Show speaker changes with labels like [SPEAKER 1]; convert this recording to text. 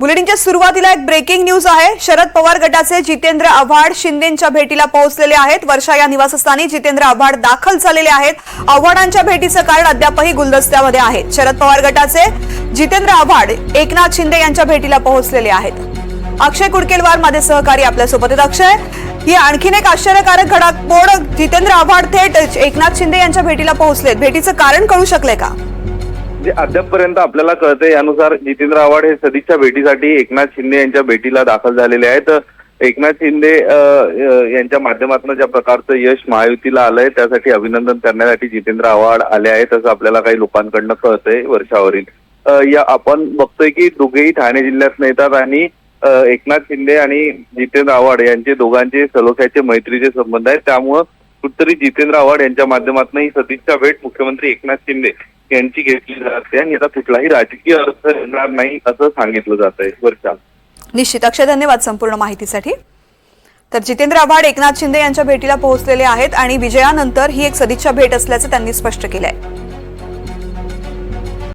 [SPEAKER 1] बुलेटिनच्या सुरुवातीला एक breaking news आहे. शरद पवार गटाचे जितेंद्र आव्हाड शिंदेच्या भेटीला पोहोचलेले आहेत. वर्षा या निवासस्थानी जितेंद्र आव्हाड दाखल झालेले आहेत. आव्हाडांच्या भेटीचं कारण अद्यापही गुलदस्त्यामध्ये आहे शरद पवार गटाचे जितेंद्र आव्हाड एकनाथ शिंदे यांच्या भेटीला पोहोचलेले आहेत. अक्षय कुडकेलवार माझे सहकारी आपल्यासोबत आहेत. अक्षय ही आणखीन एक आश्चर्यकारक घडामोड जितेंद्र आव्हाड थेट एकनाथ शिंदे यांच्या भेटीला पोहोचलेत. भेटीचं कारण कळू शकले का?
[SPEAKER 2] जे अद्यापपर्यंत आपल्याला कळतंय यानुसार जितेंद्र आव्हाड हे सदिच्छा भेटीसाठी एकनाथ शिंदे यांच्या भेटीला दाखल झालेले आहेत. एकनाथ शिंदे यांच्या माध्यमातून ज्या प्रकारचं यश महायुतीला आलंय त्यासाठी अभिनंदन करण्यासाठी जितेंद्र आव्हाड आले आहेत असं आपल्याला काही लोकांकडनं कळतंय वर्षावरील. या आपण बघतोय की दोघेही ठाणे जिल्ह्यात येतात आणि एकनाथ शिंदे आणि जितेंद्र आव्हाड यांचे दोघांचे सलोख्याचे मैत्रीचे संबंध आहेत. त्यामुळं कुठतरी जितेंद्र आव्हाड यांच्या माध्यमातून ही सदिच्छा भेट मुख्यमंत्री एकनाथ शिंदे यांची घेतली जाते आणि याचा कुठलाही राजकीय अर्थ येणार नाही असं सांगितलं जात आहे वर्षा
[SPEAKER 1] निश्चित. अक्षय धन्यवाद संपूर्ण माहितीसाठी. तर जितेंद्र आव्हाड एकनाथ शिंदे यांच्या भेटीला पोहोचलेले आहेत आणि विजयानंतर ही एक सदिच्छा भेट असल्याचं त्यांनी स्पष्ट केलंय.